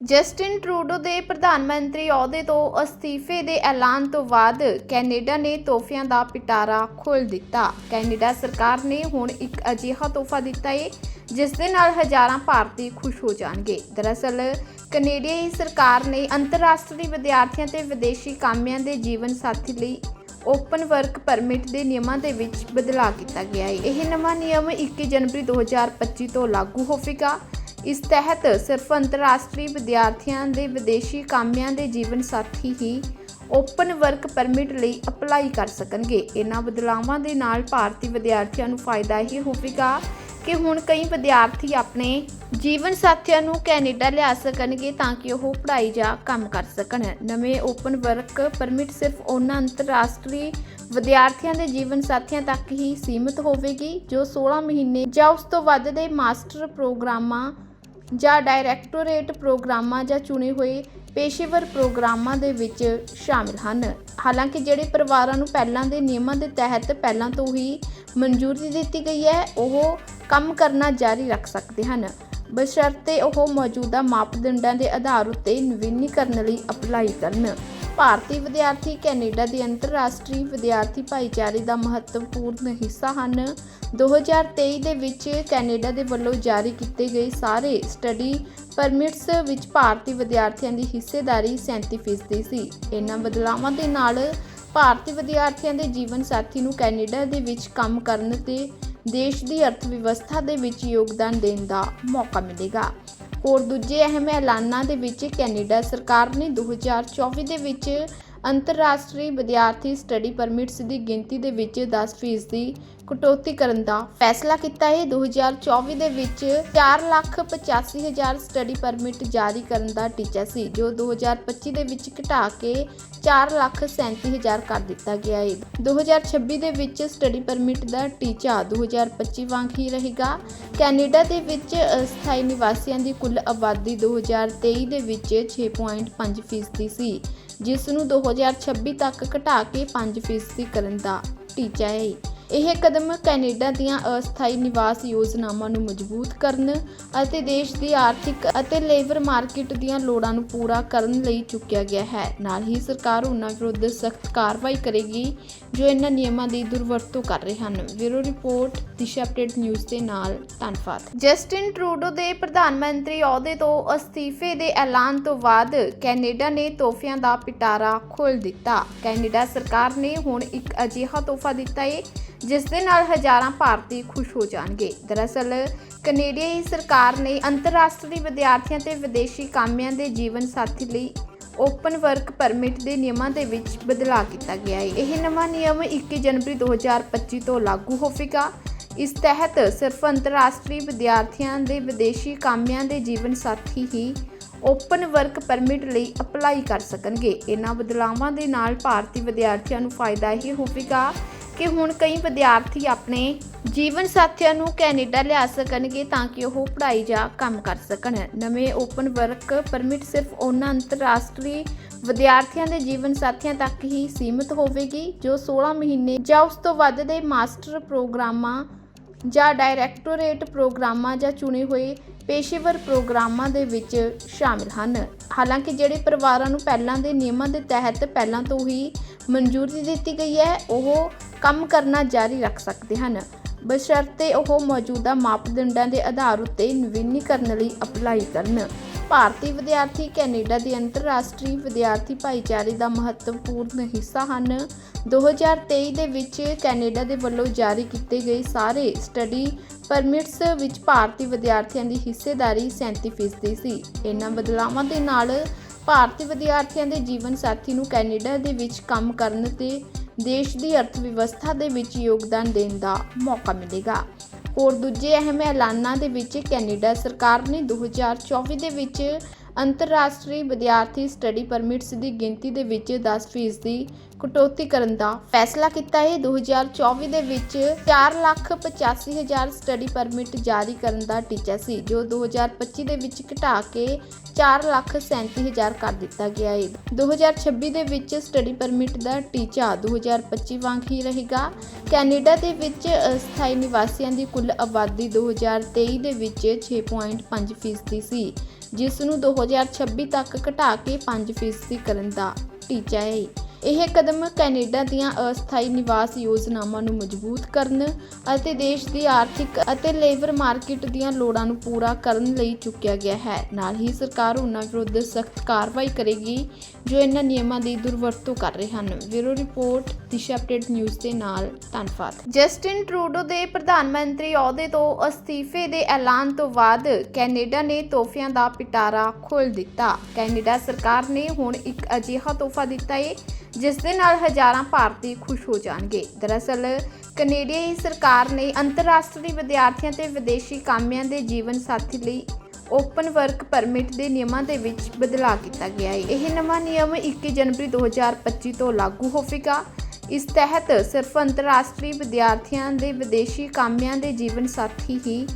Justin Trudeau ਦੇ ਪ੍ਰਧਾਨ ਮੰਤਰੀ ਅਹੁਦੇ ਤੋਂ ਅਸਤੀਫੇ ਦੇ ਐਲਾਨ ਤੋਂ ਬਾਅਦ ਕੈਨੇਡਾ ਨੇ ਤੋਹਫਿਆਂ ਦਾ ਪਿਟਾਰਾ ਖੋਲ੍ਹ ਦਿੱਤਾ। ਕੈਨੇਡਾ ਸਰਕਾਰ ਨੇ ਹੁਣ ਇੱਕ ਅਜਿਹਾ ਤੋਹਫਾ ਦਿੱਤਾ ਹੈ ਜਿਸ ਦੇ ਨਾਲ ਹਜ਼ਾਰਾਂ ਭਾਰਤੀ ਖੁਸ਼ ਹੋ ਜਾਣਗੇ। ਦਰਅਸਲ ਕੈਨੇਡੀਆਈ ਸਰਕਾਰ ਨੇ ਅੰਤਰਰਾਸ਼ਟਰੀ ਵਿਦਿਆਰਥੀਆਂ ਤੇ ਵਿਦੇਸ਼ੀ ਕਾਮਿਆਂ ਦੇ ਜੀਵਨ ਸਾਥੀ ਲਈ ਓਪਨ ਵਰਕ ਪਰਮਿਟ ਦੇ ਨਿਯਮਾਂ ਦੇ ਵਿੱਚ ਬਦਲਾਅ ਕੀਤਾ ਗਿਆ ਹੈ ਇਹ ਨਵਾਂ ਨਿਯਮ 21 ਜਨਵਰੀ 2025 ਤੋਂ ਲਾਗੂ ਹੋਵੇਗਾ। ਇਸ ਤਹਿਤ ਸਿਰਫ ਅੰਤਰਰਾਸ਼ਟਰੀ ਵਿਦਿਆਰਥੀਆਂ ਦੇ ਵਿਦੇਸ਼ੀ ਕਾਮਿਆਂ ਦੇ ਜੀਵਨ ਸਾਥੀ ਹੀ ਓਪਨ ਵਰਕ ਪਰਮਿਟ ਲਈ ਅਪਲਾਈ ਕਰ ਸਕਣਗੇ। ਇਹਨਾਂ ਬਦਲਾਵਾਂ ਦੇ ਨਾਲ ਭਾਰਤੀ ਵਿਦਿਆਰਥੀਆਂ ਨੂੰ ਫਾਇਦਾ ਇਹ ਹੋਵੇਗਾ ਕਿ ਹੁਣ ਕਈ ਵਿਦਿਆਰਥੀ ਆਪਣੇ ਜੀਵਨ ਸਾਥੀਆਂ ਨੂੰ ਕੈਨੇਡਾ ਲਿਆ ਸਕਣਗੇ ਤਾਂ ਕਿ ਉਹ ਪੜ੍ਹਾਈ ਜਾਂ ਕੰਮ ਕਰ ਸਕਣ। ਨਵੇਂ ਓਪਨ ਵਰਕ ਪਰਮਿਟ ਸਿਰਫ ਉਹਨਾਂ ਅੰਤਰਰਾਸ਼ਟਰੀ ਵਿਦਿਆਰਥੀਆਂ ਦੇ ਜੀਵਨ ਸਾਥੀਆਂ ਤੱਕ ਹੀ ਸੀਮਿਤ ਹੋਵੇਗੀ ਜੋ 16 ਮਹੀਨੇ ਜਾਂ ਉਸ ਤੋਂ ਵੱਧ ਦੇ ਮਾਸਟਰ ਪ੍ਰੋਗਰਾਮਾਂ ਜਾਂ ਡਾਇਰੈਕਟੋਰੇਟ ਪ੍ਰੋਗਰਾਮਾਂ ਜਾਂ ਚੁਣੇ ਹੋਏ ਪੇਸ਼ੇਵਰ ਪ੍ਰੋਗਰਾਮਾਂ ਦੇ ਵਿੱਚ ਸ਼ਾਮਿਲ ਹਨ। ਹਾਲਾਂਕਿ ਜਿਹੜੇ ਪਰਿਵਾਰਾਂ ਨੂੰ ਪਹਿਲਾਂ ਦੇ ਨਿਯਮਾਂ ਦੇ ਤਹਿਤ ਪਹਿਲਾਂ ਤੋਂ ਹੀ ਮਨਜ਼ੂਰੀ ਦਿੱਤੀ ਗਈ ਹੈ, ਉਹ ਕੰਮ ਕਰਨਾ ਜਾਰੀ ਰੱਖ ਸਕਦੇ ਹਨ। ਬਸ਼ਰਤੇ ਉਹ ਮੌਜੂਦਾ ਮਾਪਦੰਡਾਂ ਦੇ ਆਧਾਰ ਉੱਤੇ ਨਵੀਨੀਕਰਨ ਲਈ ਅਪਲਾਈ ਕਰਨ। ਭਾਰਤੀ ਵਿਦਿਆਰਥੀ ਕੈਨੇਡਾ ਦੇ ਅੰਤਰਰਾਸ਼ਟਰੀ ਵਿਦਿਆਰਥੀ ਭਾਈਚਾਰੇ ਦਾ ਮਹੱਤਵਪੂਰਨ ਹਿੱਸਾ ਹਨ। 2023 ਦੇ ਵਿੱਚ ਕੈਨੇਡਾ ਦੇ ਵੱਲੋਂ ਜਾਰੀ ਕੀਤੇ ਗਏ ਸਾਰੇ ਸਟੱਡੀ ਪਰਮਿਟਸ ਵਿੱਚ ਭਾਰਤੀ ਵਿਦਿਆਰਥੀਆਂ ਦੀ ਹਿੱਸੇਦਾਰੀ 37% ਸੀ। ਇਹਨਾਂ ਬਦਲਾਵਾਂ ਦੇ ਨਾਲ ਭਾਰਤੀ ਵਿਦਿਆਰਥੀਆਂ ਦੇ ਜੀਵਨ ਸਾਥੀ ਨੂੰ ਕੈਨੇਡਾ ਦੇ ਵਿੱਚ ਕੰਮ ਕਰਨ ਤੇ ਦੇਸ਼ ਦੀ ਅਰਥ ਵਿਵਸਥਾ ਦੇ ਵਿੱਚ ਯੋਗਦਾਨ ਦੇਣ ਦਾ ਮੌਕਾ ਮਿਲੇਗਾ। ਹੋਰ ਦੂਜੇ ਅਹਿਮ ਐਲਾਨਾਂ ਦੇ ਵਿੱਚ ਕੈਨੇਡਾ ਸਰਕਾਰ ਨੇ 2024 ਦੇ ਵਿੱਚ ਅੰਤਰਰਾਸ਼ਟਰੀ ਵਿਦਿਆਰਥੀ ਸਟੱਡੀ ਪਰਮਿਟਸ ਦੀ ਗਿਣਤੀ ਦੇ ਵਿੱਚ 10% ਦੀ ਕਟੌਤੀ ਕਰਨ ਦਾ ਫੈਸਲਾ ਕੀਤਾ ਹੈ। 2024 ਦੇ ਵਿੱਚ 485000 ਸਟੱਡੀ ਪਰਮਿਟ ਜਾਰੀ ਕਰਨ ਦਾ ਟੀਚਾ ਸੀ, ਜੋ 2025 ਦੇ ਵਿੱਚ ਘਟਾ ਕੇ 437000 ਕਰ ਦਿੱਤਾ ਗਿਆ ਹੈ। 2026 ਦੇ ਵਿੱਚ ਸਟੱਡੀ ਪਰਮਿਟ ਦਾ ਟੀਚਾ 2025 ਵਾਂਗ ਹੀ ਰਹੇਗਾ। ਕੈਨੇਡਾ ਦੇ ਵਿੱਚ ਅਸਥਾਈ ਨਿਵਾਸੀਆਂ ਦੀ ਕੁੱਲ ਆਬਾਦੀ 2023 ਦੇ ਵਿੱਚ 6.5% ਸੀ, ਜਿਸ ਨੂੰ 2026 ਤੱਕ ਘਟਾ ਕੇ 5% ਕਰਨ ਦਾ ਟੀਚਾ ਹੈ। ਇਹ ਕਦਮ ਕੈਨੇਡਾ ਦੀਆਂ ਅਸਥਾਈ ਨਿਵਾਸ ਯੋਜਨਾਵਾਂ ਨੂੰ ਮਜ਼ਬੂਤ ਕਰਨ ਅਤੇ ਦੇਸ਼ ਦੀ ਆਰਥਿਕ ਅਤੇ ਲੇਬਰ ਮਾਰਕੀਟ ਦੀਆਂ ਲੋੜਾਂ ਨੂੰ ਪੂਰਾ ਕਰਨ ਲਈ ਚੁੱਕਿਆ ਗਿਆ ਹੈ। ਨਾਲ ਹੀ ਸਰਕਾਰ ਉਹਨਾਂ ਵਿਰੁੱਧ ਸਖਤ ਕਾਰਵਾਈ ਕਰੇਗੀ ਜੋ ਇਹਨਾਂ ਨਿਯਮਾਂ ਦੀ ਦੁਰਵਰਤੋਂ ਕਰ ਰਹੇ ਹਨ। Bureau report, Disha update news ਦੇ ਨਾਲ ਧੰਨਵਾਦ। ਜਸਟਿਨ ਟਰੂਡੋ ਦੇ ਪ੍ਰਧਾਨ ਮੰਤਰੀ ਅਹੁਦੇ ਤੋਂ ਅਸਤੀਫੇ ਦੇ ਐਲਾਨ ਤੋਂ ਬਾਅਦ ਕੈਨੇਡਾ ਨੇ ਤੋਹਫਿਆਂ ਦਾ ਪਿਟਾਰਾ ਖੋਲ੍ਹ ਦਿੱਤਾ। ਕੈਨੇਡਾ ਸਰਕਾਰ ਨੇ ਹੁਣ ਇੱਕ ਅਜਿਹਾ ਤੋਹਫਾ ਦਿੱਤਾ ਹੈ ਜਿਸ ਦੇ ਨਾਲ ਹਜ਼ਾਰਾਂ ਭਾਰਤੀ ਖੁਸ਼ ਹੋ ਜਾਣਗੇ। ਦਰਅਸਲ ਕੈਨੇਡੀਆਈ ਸਰਕਾਰ ਨੇ ਅੰਤਰਰਾਸ਼ਟਰੀ ਵਿਦਿਆਰਥੀਆਂ ਤੇ ਵਿਦੇਸ਼ੀ ਕਾਮਿਆਂ ਦੇ ਜੀਵਨ ਸਾਥੀ ਲਈ ਓਪਨ ਵਰਕ ਪਰਮਿਟ ਦੇ ਨਿਯਮਾਂ ਦੇ ਵਿੱਚ ਬਦਲਾਅ ਕੀਤਾ ਗਿਆ ਹੈ। ਇਹ ਨਵਾਂ ਨਿਯਮ 21 ਜਨਵਰੀ 2025 ਤੋਂ ਲਾਗੂ ਹੋਵੇਗਾ। ਇਸ ਤਹਿਤ ਸਿਰਫ ਅੰਤਰਰਾਸ਼ਟਰੀ ਵਿਦਿਆਰਥੀਆਂ ਦੇ ਵਿਦੇਸ਼ੀ ਕਾਮਿਆਂ ਦੇ ਜੀਵਨ ਸਾਥੀ ਹੀ ਓਪਨ ਵਰਕ ਪਰਮਿਟ ਲਈ ਅਪਲਾਈ ਕਰ ਸਕਣਗੇ। ਇਹਨਾਂ ਬਦਲਾਵਾਂ ਦੇ ਨਾਲ ਭਾਰਤੀ ਵਿਦਿਆਰਥੀਆਂ ਨੂੰ ਫਾਇਦਾ ਹੀ ਹੋਵੇਗਾ। ਕਿ ਹੁਣ ਕਈ ਵਿਦਿਆਰਥੀ ਆਪਣੇ ਜੀਵਨ ਸਾਥੀਆਂ ਨੂੰ ਕੈਨੇਡਾ ਲਿਆ ਸਕਣਗੇ ਤਾਂ ਕਿ ਉਹ ਪੜ੍ਹਾਈ ਜਾਂ ਕੰਮ ਕਰ ਸਕਣ। ਨਵੇਂ ਓਪਨ ਵਰਕ ਪਰਮਿਟ ਸਿਰਫ ਉਹਨਾਂ ਅੰਤਰਰਾਸ਼ਟਰੀ ਵਿਦਿਆਰਥੀਆਂ ਦੇ ਜੀਵਨ ਸਾਥੀਆਂ ਤੱਕ ਹੀ ਸੀਮਿਤ ਹੋਵੇਗੀ, ਜੋ 16 ਮਹੀਨੇ ਜਾਂ ਉਸ ਤੋਂ ਵੱਧ ਦੇ ਮਾਸਟਰ ਪ੍ਰੋਗਰਾਮਾਂ ਜਾਂ ਡਾਇਰੈਕਟੋਰੇਟ ਪ੍ਰੋਗਰਾਮਾਂ ਜਾਂ ਚੁਣੇ ਹੋਏ ਪੇਸ਼ੇਵਰ ਪ੍ਰੋਗਰਾਮਾਂ ਦੇ ਵਿੱਚ ਸ਼ਾਮਿਲ ਹਨ। ਹਾਲਾਂਕਿ ਜਿਹੜੇ ਪਰਿਵਾਰਾਂ ਨੂੰ ਪਹਿਲਾਂ ਦੇ ਨਿਯਮਾਂ ਦੇ ਤਹਿਤ ਪਹਿਲਾਂ ਤੋਂ ਹੀ ਮਨਜ਼ੂਰੀ ਦਿੱਤੀ ਗਈ ਹੈ, ਉਹ ਕੰਮ ਕਰਨਾ ਜਾਰੀ ਰੱਖ ਸਕਦੇ ਹਨ। ਬਸ਼ਰਤੇ ਉਹ ਮੌਜੂਦਾ ਮਾਪਦੰਡਾਂ ਦੇ ਆਧਾਰ ਉੱਤੇ ਨਵੀਨੀਕਰਨ ਲਈ ਅਪਲਾਈ ਕਰਨ। ਭਾਰਤੀ ਵਿਦਿਆਰਥੀ ਕੈਨੇਡਾ ਦੇ ਅੰਤਰਰਾਸ਼ਟਰੀ ਵਿਦਿਆਰਥੀ ਭਾਈਚਾਰੇ ਦਾ ਮਹੱਤਵਪੂਰਨ ਹਿੱਸਾ ਹਨ। 2023 ਦੇ ਵਿੱਚ ਕੈਨੇਡਾ ਦੇ ਵੱਲੋਂ ਜਾਰੀ ਕੀਤੇ ਗਏ ਸਾਰੇ ਸਟੱਡੀ ਪਰਮਿਟਸ ਵਿੱਚ ਭਾਰਤੀ ਵਿਦਿਆਰਥੀਆਂ ਦੀ ਹਿੱਸੇਦਾਰੀ 37% ਸੀ। ਇਹਨਾਂ ਬਦਲਾਵਾਂ ਦੇ ਨਾਲ ਭਾਰਤੀ ਵਿਦਿਆਰਥੀਆਂ ਦੇ ਜੀਵਨ ਸਾਥੀ ਨੂੰ ਕੈਨੇਡਾ ਦੇ ਵਿੱਚ ਕੰਮ ਕਰਨ ਤੇ ਦੇਸ਼ ਦੀ ਅਰਥ ਵਿਵਸਥਾ ਦੇ ਵਿੱਚ ਯੋਗਦਾਨ ਦੇਣ ਦਾ ਮੌਕਾ ਮਿਲੇਗਾ। ਹੋਰ ਦੂਜੇ ਅਹਿਮ ਐਲਾਨਾਂ ਦੇ ਵਿੱਚ ਕੈਨੇਡਾ ਸਰਕਾਰ ਨੇ 2024 ਦੇ ਵਿੱਚ ਅੰਤਰਰਾਸ਼ਟਰੀ ਵਿਦਿਆਰਥੀ ਸਟੱਡੀ ਪਰਮਿਟਸ ਦੀ ਗਿਣਤੀ ਦੇ ਵਿੱਚ 10% ਦੀ ਕਟੌਤੀ ਕਰਨ ਦਾ ਫੈਸਲਾ ਕੀਤਾ। ਹੈ 2024 ਦੇ ਵਿੱਚ 485000 ਸਟੱਡੀ ਪਰਮਿਟ ਜਾਰੀ ਕਰਨ ਦਾ ਟੀਚਾ ਸੀ, ਜੋ 2025 ਦੇ ਵਿੱਚ ਘਟਾ ਕੇ 437000 ਕਰ ਦਿੱਤਾ ਗਿਆ ਹੈ 2026 ਦੇ ਵਿੱਚ ਸਟੱਡੀ ਪਰਮਿਟ ਦਾ ਟੀਚਾ 2025 ਵਾਂਗ ਹੀ ਰਹੇਗਾ। ਕੈਨੇਡਾ ਦੇ ਵਿੱਚ ਅਸਥਾਈ ਨਿਵਾਸੀਆਂ ਦੀ ਕੁੱਲ ਆਬਾਦੀ 2023 ਦੇ ਵਿੱਚ 6.5% ਸੀ। ਜਿਸ ਨੂੰ 2026 ਤੱਕ ਘਟਾ ਕੇ 5 ਫੀਸਦੀ ਕਰਨ ਦਾ ਟੀਚਾ ਹੈ ਇਹ ਕਦਮ ਕੈਨੇਡਾ ਦੀਆਂ ਅਸਥਾਈ ਨਿਵਾਸ ਯੋਜਨਾਵਾਂ ਨੂੰ ਮਜ਼ਬੂਤ ਕਰਨ ਅਤੇ ਦੇਸ਼ ਦੀ ਆਰਥਿਕ ਅਤੇ ਲੇਬਰ ਮਾਰਕੀਟ ਦੀਆਂ ਲੋੜਾਂ ਨੂੰ ਪੂਰਾ ਕਰਨ ਲਈ ਚੁੱਕਿਆ ਗਿਆ ਹੈ। ਨਾਲ ਹੀ ਸਰਕਾਰ ਉਹਨਾਂ ਵਿਰੁੱਧ ਸਖਤ ਕਾਰਵਾਈ ਕਰੇਗੀ, ਜੋ ਇਹਨਾਂ ਨਿਯਮਾਂ ਦੀ ਦੁਰਵਰਤੋਂ ਕਰ ਰਹੇ ਹਨ। Bureau report, Disha update news ਦੇ ਨਾਲ ਧੰਨਵਾਦ। ਜਸਟਿਨ ਟਰੂਡੋ ਦੇ ਪ੍ਰਧਾਨ ਮੰਤਰੀ ਅਹੁਦੇ ਤੋਂ ਅਸਤੀਫੇ ਦੇ ਐਲਾਨ ਤੋਂ ਬਾਅਦ ਕੈਨੇਡਾ ਨੇ ਤੋਹਫਿਆਂ ਦਾ ਪਿਟਾਰਾ ਖੋਲ੍ਹ ਦਿੱਤਾ। ਕੈਨੇਡਾ ਸਰਕਾਰ ਨੇ ਹੁਣ ਇੱਕ ਅਜਿਹਾ ਤੋਹਫਾ ਦਿੱਤਾ ਹੈ ਜਿਸ ਦੇ ਨਾਲ ਹਜ਼ਾਰਾਂ ਭਾਰਤੀ ਖੁਸ਼ ਹੋ ਜਾਣਗੇ। ਦਰਅਸਲ ਕੈਨੇਡੀਆਈ ਸਰਕਾਰ ਨੇ ਅੰਤਰਰਾਸ਼ਟਰੀ ਵਿਦਿਆਰਥੀਆਂ ਤੇ ਵਿਦੇਸ਼ੀ ਕਾਮਿਆਂ ਦੇ ਜੀਵਨ ਸਾਥੀ ਲਈ ਓਪਨ ਵਰਕ ਪਰਮਿਟ ਦੇ ਨਿਯਮਾਂ ਦੇ ਵਿੱਚ ਬਦਲਾਅ ਕੀਤਾ ਗਿਆ ਹੈ। ਇਹ ਨਵਾਂ ਨਿਯਮ 21 ਜਨਵਰੀ 2025 ਤੋਂ ਲਾਗੂ ਹੋਵੇਗਾ। ਇਸ ਤਹਿਤ ਸਿਰਫ ਅੰਤਰਰਾਸ਼ਟਰੀ ਵਿਦਿਆਰਥੀਆਂ ਦੇ ਵਿਦੇਸ਼ੀ ਕਾਮਿਆਂ ਦੇ ਜੀਵਨ ਸਾਥੀ ਹੀ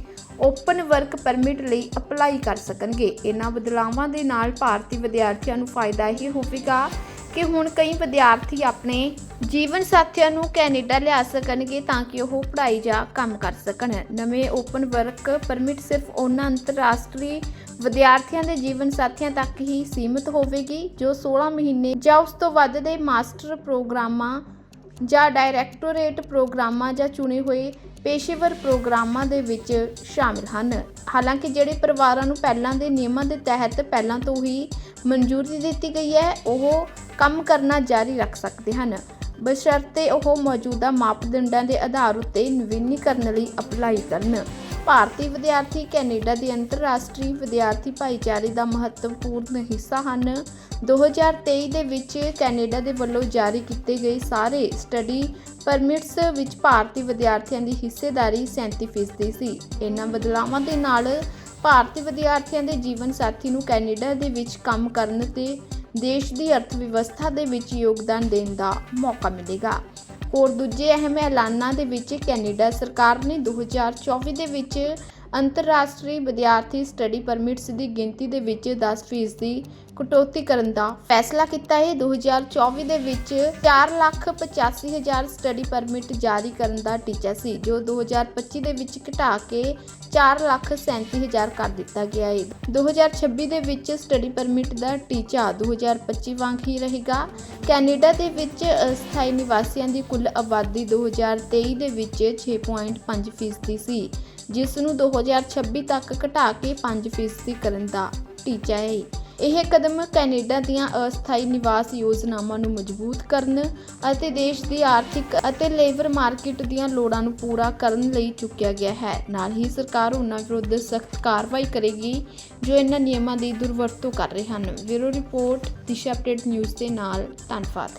ਓਪਨ ਵਰਕ ਪਰਮਿਟ ਲਈ ਅਪਲਾਈ ਕਰ ਸਕਣਗੇ। ਇਹਨਾਂ ਬਦਲਾਵਾਂ ਦੇ ਨਾਲ ਭਾਰਤੀ ਵਿਦਿਆਰਥੀਆਂ ਨੂੰ ਫਾਇਦਾ ਹੀ ਹੋਵੇਗਾ। ਕਿ ਹੁਣ ਕਈ ਵਿਦਿਆਰਥੀ ਆਪਣੇ ਜੀਵਨ ਸਾਥੀਆਂ ਨੂੰ ਕੈਨੇਡਾ ਲਿਆ ਸਕਣਗੇ ਤਾਂ ਕਿ ਉਹ ਪੜ੍ਹਾਈ ਜਾਂ ਕੰਮ ਕਰ ਸਕਣ। ਨਵੇਂ ਓਪਨ ਵਰਕ ਪਰਮਿਟ ਸਿਰਫ ਉਹਨਾਂ ਅੰਤਰਰਾਸ਼ਟਰੀ ਵਿਦਿਆਰਥੀਆਂ ਦੇ ਜੀਵਨ ਸਾਥੀਆਂ ਤੱਕ ਹੀ ਸੀਮਿਤ ਹੋਵੇਗੀ, ਜੋ 16 ਮਹੀਨੇ ਜਾਂ ਉਸ ਤੋਂ ਵੱਧ ਦੇ ਮਾਸਟਰ ਪ੍ਰੋਗਰਾਮਾਂ ਜਾਂ ਡਾਇਰੈਕਟੋਰੇਟ ਪ੍ਰੋਗਰਾਮਾਂ ਜਾਂ ਚੁਣੇ ਹੋਏ ਪੇਸ਼ੇਵਰ ਪ੍ਰੋਗਰਾਮਾਂ ਦੇ ਵਿੱਚ ਸ਼ਾਮਿਲ ਹਨ। ਹਾਲਾਂਕਿ ਜਿਹੜੇ ਪਰਿਵਾਰਾਂ ਨੂੰ ਪਹਿਲਾਂ ਦੇ ਨਿਯਮਾਂ ਦੇ ਤਹਿਤ ਪਹਿਲਾਂ ਤੋਂ ਹੀ ਮਨਜ਼ੂਰੀ ਦਿੱਤੀ ਗਈ ਹੈ, ਉਹ ਕੰਮ ਕਰਨਾ ਜਾਰੀ ਰੱਖ ਸਕਦੇ ਹਨ। ਬਸ਼ਰਤੇ ਉਹ ਮੌਜੂਦਾ ਮਾਪਦੰਡਾਂ ਦੇ ਆਧਾਰ ਉੱਤੇ ਨਵੀਨੀਕਰਨ ਲਈ ਅਪਲਾਈ ਕਰਨ। ਭਾਰਤੀ ਵਿਦਿਆਰਥੀ ਕੈਨੇਡਾ ਦੇ ਅੰਤਰਰਾਸ਼ਟਰੀ ਵਿਦਿਆਰਥੀ ਭਾਈਚਾਰੇ ਦਾ ਮਹੱਤਵਪੂਰਨ ਹਿੱਸਾ ਹਨ। 2023 ਦੇ ਵਿੱਚ ਕੈਨੇਡਾ ਦੇ ਵੱਲੋਂ ਜਾਰੀ ਕੀਤੇ ਗਏ ਸਾਰੇ ਸਟੱਡੀ ਪਰਮਿਟਸ ਵਿੱਚ ਭਾਰਤੀ ਵਿਦਿਆਰਥੀਆਂ ਦੀ ਹਿੱਸੇਦਾਰੀ 37% ਸੀ। ਇਹਨਾਂ ਬਦਲਾਵਾਂ ਦੇ ਨਾਲ ਭਾਰਤੀ ਵਿਦਿਆਰਥੀਆਂ ਦੇ ਜੀਵਨ ਸਾਥੀ ਨੂੰ ਕੈਨੇਡਾ ਦੇ ਵਿੱਚ ਕੰਮ ਕਰਨ ਤੇ ਦੇਸ਼ ਦੀ ਅਰਥ ਵਿਵਸਥਾ ਦੇ ਵਿੱਚ ਯੋਗਦਾਨ ਦੇਣ ਦਾ ਮੌਕਾ ਮਿਲੇਗਾ। ਹੋਰ ਦੂਜੇ ਅਹਿਮ ਐਲਾਨਾਂ ਦੇ ਵਿੱਚ ਕੈਨੇਡਾ ਸਰਕਾਰ ਨੇ 2024 ਦੇ ਵਿੱਚ ਅੰਤਰਰਾਸ਼ਟਰੀ ਵਿਦਿਆਰਥੀ ਸਟੱਡੀ ਪਰਮਿਟਸ ਦੀ ਗਿਣਤੀ ਦੇ ਵਿੱਚ 10% ਦੀ ਕਟੌਤੀ ਕਰਨ ਦਾ ਫੈਸਲਾ ਕੀਤਾ। ਹੈ 2024 ਦੇ ਵਿੱਚ 485000 ਸਟੱਡੀ ਪਰਮਿਟ ਜਾਰੀ ਕਰਨ ਦਾ ਟੀਚਾ ਸੀ, ਜੋ 2025 ਦੇ ਵਿੱਚ ਘਟਾ ਕੇ 437000 ਕਰ ਦਿੱਤਾ ਗਿਆ ਹੈ 2026 ਦੇ ਵਿੱਚ ਸਟੱਡੀ ਪਰਮਿਟ ਦਾ ਟੀਚਾ 2025 ਵਾਂਗ ਹੀ ਰਹੇਗਾ। ਕੈਨੇਡਾ ਦੇ ਵਿੱਚ ਅਸਥਾਈ ਨਿਵਾਸੀਆਂ ਦੀ ਕੁੱਲ ਆਬਾਦੀ 2023 ਦੇ ਵਿੱਚ 6.5% ਸੀ, ਜਿਸ ਨੂੰ 2026 ਤੱਕ ਘਟਾ ਕੇ 5 ਫੀਸਦੀ ਕਰਨ ਦਾ ਟੀਚਾ ਹੈ ਇਹ ਕਦਮ ਕੈਨੇਡਾ ਦੀਆਂ ਅਸਥਾਈ ਨਿਵਾਸ ਯੋਜਨਾਵਾਂ ਨੂੰ ਮਜ਼ਬੂਤ ਕਰਨ ਅਤੇ ਦੇਸ਼ ਦੀ ਆਰਥਿਕ ਅਤੇ ਲੇਬਰ ਮਾਰਕੀਟ ਦੀਆਂ ਲੋੜਾਂ ਨੂੰ ਪੂਰਾ ਕਰਨ ਲਈ ਚੁੱਕਿਆ ਗਿਆ ਹੈ। ਨਾਲ ਹੀ ਸਰਕਾਰ ਉਹਨਾਂ ਵਿਰੁੱਧ ਸਖਤ ਕਾਰਵਾਈ ਕਰੇਗੀ, ਜੋ ਇਹਨਾਂ ਨਿਯਮਾਂ ਦੀ ਦੁਰਵਰਤੋਂ ਕਰ ਰਹੇ ਹਨ। Bureau report, Disha update news ਦੇ ਨਾਲ ਧੰਨਵਾਦ।